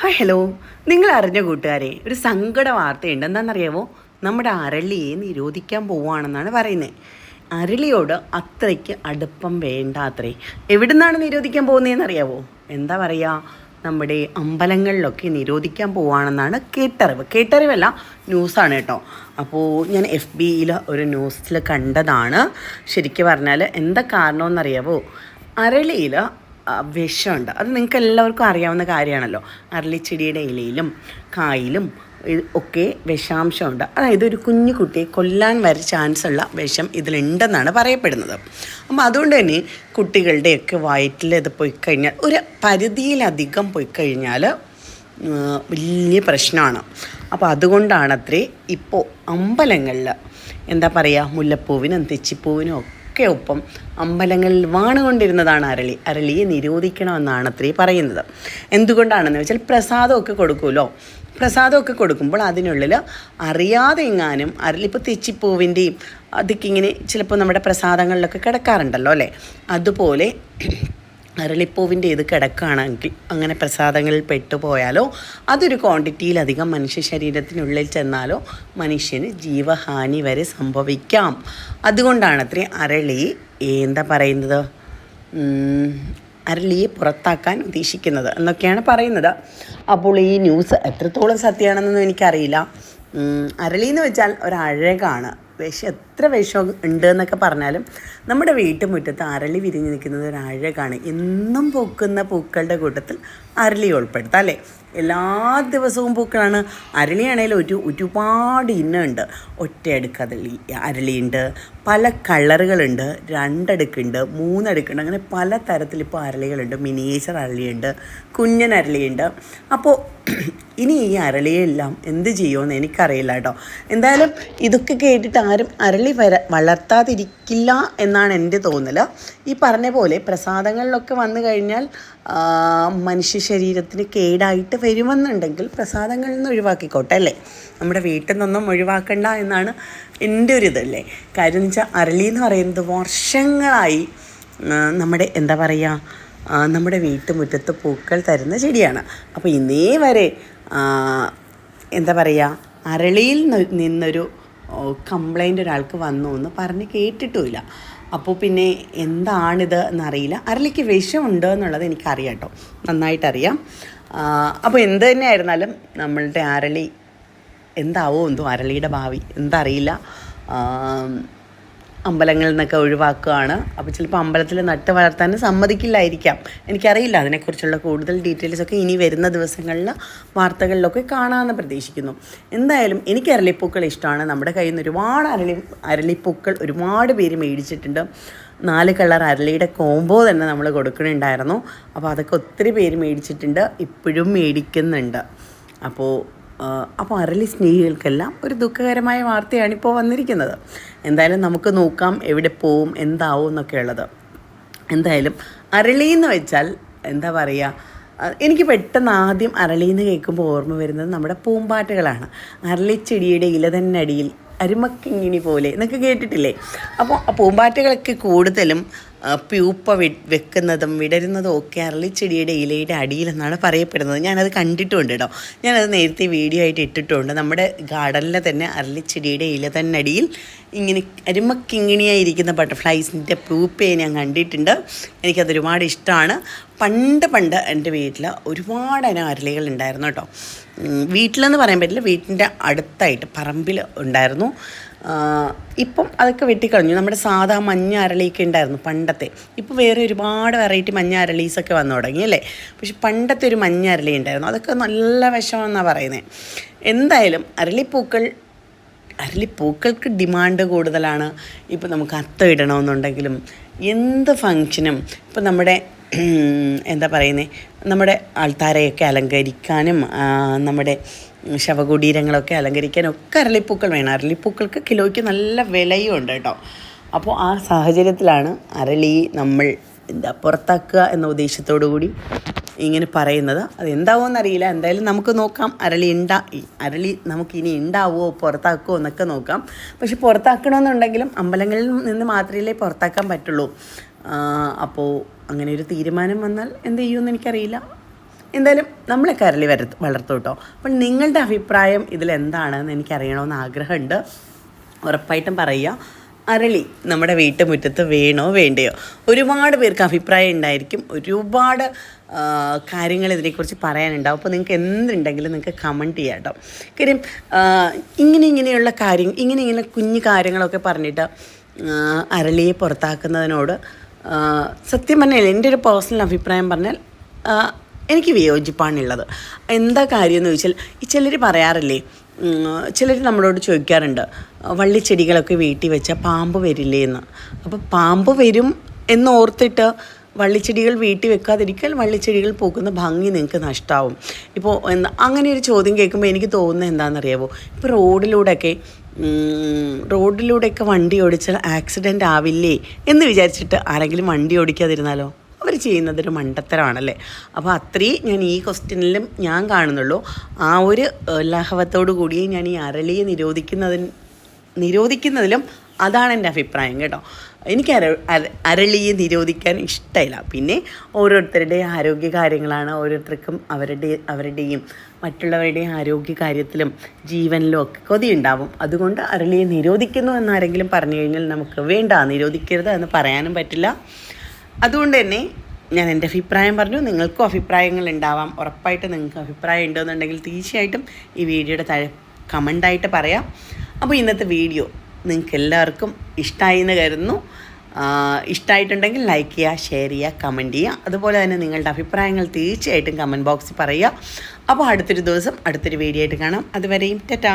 Hi hello നിങ്ങൾ അറിഞ്ഞ കൂട്ടുകാരെ ഒരു സങ്കട വാർത്തയുണ്ട്. എന്താണെന്നറിയാമോ നമ്മുടെ അരളിയെ നിരോധിക്കാൻ പോവുകയാണെന്നാണ് പറയുന്നത് അരളിയോട് അത്രയ്ക്ക് അടുപ്പം വേണ്ട അത്രേ എവിടെ നിന്നാണ് നിരോധിക്കാൻ പോകുന്നതെന്ന് അറിയാവോ എന്താ പറയുക നമ്മുടെ അമ്പലങ്ങളിലൊക്കെ നിരോധിക്കാൻ പോവുകയാണെന്നാണ് കേട്ടറിവ്. കേട്ടറിവല്ല ന്യൂസാണ് കേട്ടോ. അപ്പോൾ ഞാൻ എഫ് ബിയിൽ ഒരു ന്യൂസിൽ കണ്ടതാണ്. ശരിക്കും പറഞ്ഞാൽ എന്താ കാരണമെന്നറിയാവോ അരളിയിൽ വിഷമുണ്ട്. അത് നിങ്ങൾക്ക് എല്ലാവർക്കും അറിയാവുന്ന കാര്യമാണല്ലോ. അരളിച്ചെടിയുടെ ഇലയിലും കായിലും ഒക്കെ വിഷാംശമുണ്ട്. അതായത് ഒരു കുഞ്ഞു കുട്ടിയെ കൊല്ലാൻ വരെ ചാൻസ് ഉള്ള വിഷം ഇതിലുണ്ടെന്നാണ് പറയപ്പെടുന്നത്. അപ്പം അതുകൊണ്ട് തന്നെ കുട്ടികളുടെയൊക്കെ വയറ്റിൽ ഇത് പോയി കഴിഞ്ഞാൽ ഒരു പരിധിയിലധികം പോയി കഴിഞ്ഞാൽ വലിയ പ്രശ്നമാണ്. അപ്പോൾ അതുകൊണ്ടാണത്രേ ഇപ്പോൾ അമ്പലങ്ങളിൽ എന്താ പറയുക മുല്ലപ്പൂവിനും തെച്ചിപ്പൂവിനും ഒക്കെ ഒപ്പം അമ്പലങ്ങളിൽ വാണുകൊണ്ടിരുന്നതാണ് അരളി. അരളിയെ നിരോധിക്കണമെന്നാണ് അത്രേ പറയുന്നത്. എന്തുകൊണ്ടാണെന്ന് വെച്ചാൽ പ്രസാദമൊക്കെ കൊടുക്കുമല്ലോ പ്രസാദമൊക്കെ കൊടുക്കുമ്പോൾ അതിനുള്ളിൽ അറിയാതെ എങ്ങാനും അരളി ഇപ്പോൾ തെച്ചിപ്പൂവിന്റെയും അതൊക്കെ ഇങ്ങനെ ചിലപ്പോൾ നമ്മുടെ പ്രസാദങ്ങളിലൊക്കെ കിടക്കാറുണ്ടല്ലോ അല്ലേ? അതുപോലെ അരളിപ്പൂവിന്റെ ഇത് കിടക്കുകയാണെങ്കിൽ അങ്ങനെ പ്രസാദങ്ങളിൽ പെട്ടുപോയാലോ അതൊരു ക്വാണ്ടിറ്റിയിലധികം മനുഷ്യ ശരീരത്തിനുള്ളിൽ ചെന്നാലോ മനുഷ്യന് ജീവഹാനി വരെ സംഭവിക്കാം. അതുകൊണ്ടാണ് അത്രേ അരളി എന്താ പറയുന്നത്? അരളിയെ പുറത്താക്കാൻ ഉദ്ദേശിക്കുന്നത്. എന്നൊക്കെയാണ് പറയുന്നത്. അപ്പോൾ ഈ ന്യൂസ് എത്രത്തോളം സത്യമാണെന്നൊന്നും എനിക്കറിയില്ല. അരളി എന്ന് വെച്ചാൽ ഒരഴകാണ്. വിഷം എത്ര വിഷം ഉണ്ട് എന്നൊക്കെ പറഞ്ഞാലും നമ്മുടെ വീട്ടുമുറ്റത്ത് അരളി വിരിഞ്ഞ് നിൽക്കുന്നത് ഒരു അഴകാണ്. എന്നും പൂക്കുന്ന പൂക്കളുടെ കൂട്ടത്തിൽ അരളി ഉൾപ്പെടുത്താം അല്ലേ? എല്ലാ ദിവസവും പൂക്കളാണ്. അരളിയാണെങ്കിൽ ഒരു ഒരുപാട് ഇന്നുണ്ട്. ഒറ്റയടുക്ക് അരളി അരളിയുണ്ട്. പല കളറുകളുണ്ട്. രണ്ടടുക്കുണ്ട് മൂന്നടുക്കുണ്ട്. അങ്ങനെ പല തരത്തിൽ ഇപ്പോൾ അരളികളുണ്ട്. മിനിയേച്ചർ അരളിയുണ്ട് കുഞ്ഞൻ അരളിയുണ്ട്. അപ്പോൾ ഇനി ഈ അരളിയെല്ലാം എന്ത് ചെയ്യുമെന്ന് എനിക്കറിയില്ല കേട്ടോ. എന്തായാലും ഇതൊക്കെ കേട്ടിട്ട് ആരും അരളി വര വളർത്താതിരിക്കില്ല എന്നാണ് എന്റെ തോന്നൽ ഈ പറഞ്ഞ പോലെ പ്രസാദങ്ങളിലൊക്കെ വന്നു കഴിഞ്ഞാൽ മനുഷ്യ ശരീരത്തിന് കേടായിട്ട് വരുമെന്നുണ്ടെങ്കിൽ പ്രസാദങ്ങളിൽ നിന്ന് ഒഴിവാക്കിക്കോട്ടെ അല്ലേ? നമ്മുടെ വീട്ടിൽ നിന്നൊന്നും ഒഴിവാക്കണ്ട എന്നാണ് എന്റെ ഒരു ഇതല്ലേ കാര്യം എന്ന് വെച്ചാൽ അരളി എന്ന് പറയുന്നത് വർഷങ്ങളായി നമ്മുടെ എന്താ പറയുക നമ്മുടെ വീട്ടുമുറ്റത്ത് പൂക്കൾ തരുന്ന ചെടിയാണ്. അപ്പോൾ ഇന്നേ വരെ എന്താ പറയുക അരളിയിൽ നിന്നൊരു കംപ്ലൈന്റ് ഒരാൾക്ക് വന്നു എന്ന് പറഞ്ഞ് കേട്ടിട്ടുമില്ല. അപ്പോൾ പിന്നെ എന്താണിത് എന്നറിയില്ല. അരളിക്ക് വിഷമുണ്ട് എന്നുള്ളത് എനിക്കറിയാം കേട്ടോ. നന്നായിട്ടറിയാം. അപ്പോൾ എന്ത് തന്നെയായിരുന്നാലും നമ്മളുടെ അരളി എന്താവോ എന്തോ അരളിയുടെ ഭാവി. എന്തറിയില്ല. അമ്പലങ്ങളിൽ നിന്നൊക്കെ ഒഴിവാക്കുകയാണ്. അപ്പോൾ ചിലപ്പോൾ അമ്പലത്തിൽ നട്ട് വളർത്താൻ സമ്മതിക്കില്ലായിരിക്കാം. എനിക്കറിയില്ല അതിനെക്കുറിച്ചുള്ള കൂടുതൽ ഡീറ്റെയിൽസ് ഒക്കെ ഇനി വരുന്ന ദിവസങ്ങളിൽ വാർത്തകളിലൊക്കെ കാണാമെന്ന് പ്രതീക്ഷിക്കുന്നു. എന്തായാലും എനിക്ക് അരളിപ്പൂക്കൾ ഇഷ്ടമാണ്. നമ്മുടെ കയ്യിൽ നിന്ന് ഒരുപാട് അരളി അരളിപ്പൂക്കൾ ഒരുപാട് പേര് മേടിച്ചിട്ടുണ്ട്. നാല് കളർ അരളിയുടെ കോംബോ തന്നെ നമ്മൾ കൊടുക്കണുണ്ടായിരുന്നു അപ്പോൾ അതൊക്കെ ഒത്തിരി പേര് മേടിച്ചിട്ടുണ്ട്. ഇപ്പോഴും മേടിക്കുന്നുണ്ട്. അപ്പോൾ അപ്പോൾ അരളി സ്നേഹികൾക്കെല്ലാം ഒരു ദുഃഖകരമായ വാർത്തയാണ് ഇപ്പോൾ വന്നിരിക്കുന്നത്. എന്തായാലും നമുക്ക് നോക്കാം എവിടെ പോവും എന്താവും എന്നൊക്കെ ഉള്ളത് എന്തായാലും അരളി എന്ന് വെച്ചാൽ എന്താ പറയുക എനിക്ക് പെട്ടെന്ന് ആദ്യം അരളി എന്ന് കേൾക്കുമ്പോൾ ഓർമ്മ വരുന്നത് നമ്മുടെ പൂമ്പാറ്റകളാണ്. അരളിച്ചെടിയുടെ ഇല തന്നെ അടിയിൽ അരുമക്കിങ്ങിണി പോലെ. എന്നൊക്കെ കേട്ടിട്ടില്ലേ? അപ്പോൾ പൂമ്പാറ്റകളൊക്കെ കൂടുതലും പ്യൂപ്പ വെക്കുന്നതും വിടരുന്നതും ഒക്കെ അരളിച്ചെടിയുടെ ഇലയുടെ അടിയിലെന്നാണ് പറയപ്പെടുന്നത്. ഞാനത് കണ്ടിട്ടുണ്ട് കേട്ടോ ഞാനത് നേരത്തെ വീഡിയോ ആയിട്ട് ഇട്ടിട്ടുണ്ട്. നമ്മുടെ ഗാർഡനിലെ തന്നെ അരളിച്ചെടിയുടെ ഇല തന്നെ അടിയിൽ ഇങ്ങനെ അരുമക്കിങ്ങിണിയായിരിക്കുന്ന ബട്ടർഫ്ലൈസിന്റെ പ്യൂപ്പയെ ഞാൻ കണ്ടിട്ടുണ്ട്. എനിക്കത് ഒരുപാട് ഇഷ്ടമാണ് പണ്ട് പണ്ട് എന്റെ വീട്ടിൽ ഒരുപാട് ഇനം അരളികൾ ഉണ്ടായിരുന്നു കേട്ടോ വീട്ടിലെന്ന് പറയാൻ പറ്റില്ല. വീട്ടിന്റെ അടുത്തായിട്ട് പറമ്പിൽ ഉണ്ടായിരുന്നു. ഇപ്പം അതൊക്കെ വെട്ടിക്കളഞ്ഞു. നമ്മുടെ സാധാ മഞ്ഞ അരളിയൊക്കെ ഉണ്ടായിരുന്നു പണ്ടത്തെ. ഇപ്പോൾ വേറെ ഒരുപാട് വെറൈറ്റി മഞ്ഞ അരളീസൊക്കെ വന്നു തുടങ്ങി അല്ലേ? പക്ഷെ പണ്ടത്തെ ഒരു മഞ്ഞ അരളി ഉണ്ടായിരുന്നു. അതൊക്കെ നല്ല വിഷമെന്നാണ് പറയുന്നത് എന്തായാലും അരളിപ്പൂക്കൾ അരളിപ്പൂക്കൾക്ക് ഡിമാൻഡ് കൂടുതലാണ്. ഇപ്പോൾ നമുക്ക് അത്തം ഇടണമെന്നുണ്ടെങ്കിലും എന്ത് ഫങ്ഷനും ഇപ്പം നമ്മുടെ എന്താ പറയുന്നത് നമ്മുടെ ആൾത്താരെയൊക്കെ അലങ്കരിക്കാനും നമ്മുടെ ശവകുടീരങ്ങളൊക്കെ അലങ്കരിക്കാനും ഒക്കെ അരളിപ്പൂക്കൾ വേണം. അരളിപ്പൂക്കൾക്ക് കിലോയ്ക്ക് നല്ല വിലയും ഉണ്ട് കേട്ടോ. അപ്പോൾ ആ സാഹചര്യത്തിലാണ് അരളി നമ്മൾ എന്താ പുറത്താക്കുക എന്ന ഉദ്ദേശത്തോടു കൂടി ഇങ്ങനെ പറയുന്നത്. അത് എന്നറിയില്ല എന്തായാലും നമുക്ക് നോക്കാം. അരളി ഉണ്ടാ അരളി നമുക്ക് ഇനി ഉണ്ടാവുമോ പുറത്താക്കുമോ എന്നൊക്കെ നോക്കാം. പക്ഷെ പുറത്താക്കണമെന്നുണ്ടെങ്കിലും അമ്പലങ്ങളിൽ നിന്ന് മാത്രമേ പുറത്താക്കാൻ പറ്റുള്ളൂ. അപ്പോൾ അങ്ങനെ ഒരു തീരുമാനം വന്നാൽ എന്ത് ചെയ്യുമെന്ന് എനിക്കറിയില്ല. എന്തായാലും നമ്മളെ കരളി വര വളർത്തു കേട്ടോ. അപ്പം നിങ്ങളുടെ അഭിപ്രായം ഇതിലെന്താണെന്ന് എനിക്കറിയണമെന്ന് ആഗ്രഹമുണ്ട്. ഉറപ്പായിട്ടും പറയുക. അരളി നമ്മുടെ വീട്ടുമുറ്റത്ത് വേണോ വേണ്ടയോ? ഒരുപാട് പേർക്ക് അഭിപ്രായം ഉണ്ടായിരിക്കും. ഒരുപാട് കാര്യങ്ങൾ ഇതിനെക്കുറിച്ച് പറയാനുണ്ടാവും. അപ്പോൾ നിങ്ങൾക്ക് എന്തുണ്ടെങ്കിലും നിങ്ങൾക്ക് കമന്റ് ചെയ്യാം കേട്ടോ കാര്യം ഇങ്ങനെ ഇങ്ങനെയുള്ള കാര്യം ഇങ്ങനെ ഇങ്ങനെ കുഞ്ഞു കാര്യങ്ങളൊക്കെ പറഞ്ഞിട്ട് അരളിയെ പുറത്താക്കുന്നതിനോട് സത്യം പറഞ്ഞാൽ എന്റെ ഒരു പേഴ്സണൽ അഭിപ്രായം പറഞ്ഞാൽ എനിക്ക് വിയോജിപ്പാണുള്ളത് എന്താ കാര്യമെന്ന് ചോദിച്ചാൽ ഈ ചിലർ പറയാറില്ലേ ചിലർ നമ്മളോട് ചോദിക്കാറുണ്ട് വള്ളിച്ചെടികളൊക്കെ വീട്ടിൽ വെച്ചാൽ പാമ്പ് വരില്ലേ എന്ന്? അപ്പോൾ പാമ്പ് വരും എന്ന് ഓർത്തിട്ട് വള്ളിച്ചെടികൾ വീട്ടിൽ വെക്കാതിരിക്കാൻ വള്ളിച്ചെടികൾ പൂക്കുന്ന ഭംഗി നിങ്ങൾക്ക് നഷ്ടമാവും ഇപ്പോൾ എന്താ അങ്ങനെ ഒരു ചോദ്യം കേൾക്കുമ്പോൾ എനിക്ക് തോന്നുന്നത് എന്താണെന്നറിയാമോ ഇപ്പോൾ റോഡിലൂടെയൊക്കെ റോഡിലൂടെയൊക്കെ വണ്ടി ഓടിച്ചാൽ ആക്സിഡന്റ് ആവില്ലേ എന്ന് വിചാരിച്ചിട്ട് ആരെങ്കിലും വണ്ടി ഓടിക്കാതിരുന്നാലോ? അവർ ചെയ്യുന്നതൊരു മണ്ടത്തരമാണല്ലേ അപ്പോൾ അത്രയും ഞാൻ ഈ ക്വസ്റ്റ്യനിലും ഞാൻ കാണുന്നുള്ളൂ. ആ ഒരു ലാഘവത്തോടു കൂടിയേ ഞാൻ ഈ അരളിയെ നിരോധിക്കുന്നതിന് നിരോധിക്കുന്നതിലും അതാണ് എന്റെ അഭിപ്രായം കേട്ടോ. എനിക്ക് അര- അരളിയെ നിരോധിക്കാൻ ഇഷ്ടമില്ല. പിന്നെ ഓരോരുത്തരുടെ ആരോഗ്യ കാര്യങ്ങളാണ് ഓരോരുത്തർക്കും അവരുടെ അവരുടെയും മറ്റുള്ളവരുടെയും ആരോഗ്യ കാര്യത്തിലും ജീവനിലും ഒക്കെ കൊതിയുണ്ടാവും. അതുകൊണ്ട് അരളിയെ നിരോധിക്കുന്നു എന്നാരെങ്കിലും പറഞ്ഞു കഴിഞ്ഞാൽ നമുക്ക് വേണ്ട നിരോധിക്കരുത് എന്ന് പറയാനും പറ്റില്ല. അതുകൊണ്ട് തന്നെ ഞാൻ എന്റെ അഭിപ്രായം പറഞ്ഞു. നിങ്ങൾക്കും അഭിപ്രായങ്ങൾ ഉണ്ടാവാം ഉറപ്പായിട്ട് നിങ്ങൾക്ക് അഭിപ്രായം ഉണ്ടോയെന്നുണ്ടെങ്കിൽ തീർച്ചയായിട്ടും ഈ വീഡിയോയുടെ താഴെ കമന്റായിട്ട് പറയാം. അപ്പോൾ ഇന്നത്തെ വീഡിയോ നിങ്ങൾക്ക് എല്ലാവർക്കും ഇഷ്ടമായി എന്ന് കരുതുന്നു. ഇഷ്ടമായിട്ടുണ്ടെങ്കിൽ ലൈക്ക് ചെയ്യുക ഷെയർ ചെയ്യുക കമന്റ് ചെയ്യുക. അതുപോലെ തന്നെ നിങ്ങളുടെ അഭിപ്രായങ്ങൾ തീർച്ചയായിട്ടും കമന്റ് ബോക്സിൽ പറയുക. അപ്പോൾ അടുത്തൊരു ദിവസം അടുത്തൊരു വീഡിയോ ആയിട്ട് കാണാം. അതുവരെയും ടാറ്റാ.